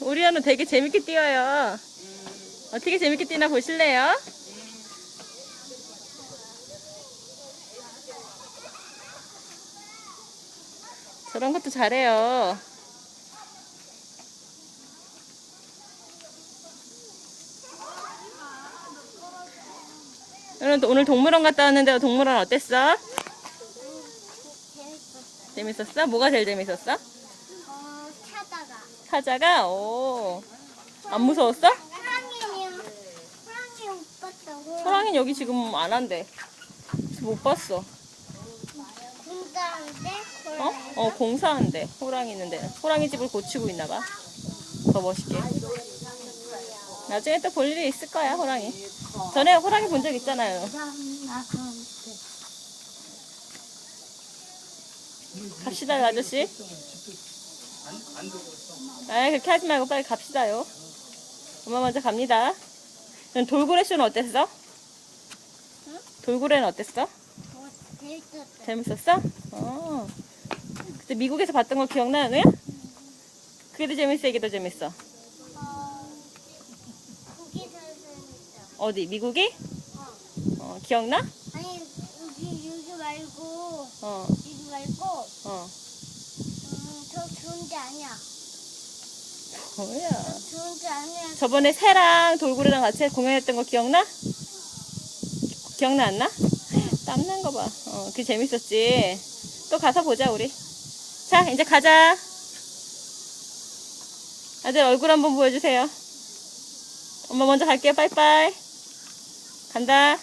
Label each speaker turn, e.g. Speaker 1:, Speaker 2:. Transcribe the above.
Speaker 1: 우리 현우 되게 재밌게 뛰어요. 어떻게 재밌게 뛰나 보실래요? 저런 것도 잘해요. 오늘, 오늘 동물원 갔다 왔는데 동물원 어땠어?
Speaker 2: 재밌었어.
Speaker 1: 뭐가 제일 재밌었어? 사자가? 오. 안 무서웠어?
Speaker 2: 호랑이는, 호랑이 못 봤다, 호랑이.
Speaker 1: 호랑이는 여기 지금 안 한대. 못 봤어.
Speaker 2: 군다는데?
Speaker 1: 어? 어, 공사한대. 호랑이 있는데. 호랑이 집을 고치고 있나 봐. 더 멋있게. 나중에 또 볼 일이 있을 거야, 호랑이. 전에 호랑이 본 적 있잖아요. 갑시다, 아저씨. 아, 그렇게 하지 말고 빨리 갑시다요. 엄마 먼저 갑니다. 넌 돌고래 쇼는 어땠어?
Speaker 2: 응?
Speaker 1: 돌고래는 어땠어?
Speaker 2: 어, 재밌었어.
Speaker 1: 재밌었어? 어. 그때 미국에서 봤던 거 기억나, 응? 그게 더 재밌어, 이게 더 재밌어.
Speaker 2: 어, 거기서 재밌어.
Speaker 1: 어디, 미국이?
Speaker 2: 어.
Speaker 1: 어, 기억나?
Speaker 2: 아니, 여기, 여기 말고,
Speaker 1: 어,
Speaker 2: 여기 말고,
Speaker 1: 어.
Speaker 2: 좋은 데 아니야.
Speaker 1: 뭐야.
Speaker 2: 좋은 데 아니야.
Speaker 1: 저번에 새랑 돌고래랑 같이 공연했던 거 기억나? 기억나 안 나? 땀난 거 봐. 어, 그게 재밌었지. 또 가서 보자, 우리. 자, 이제 가자. 아들 얼굴 한번 보여주세요. 엄마 먼저 갈게요. 빠이빠이. 간다.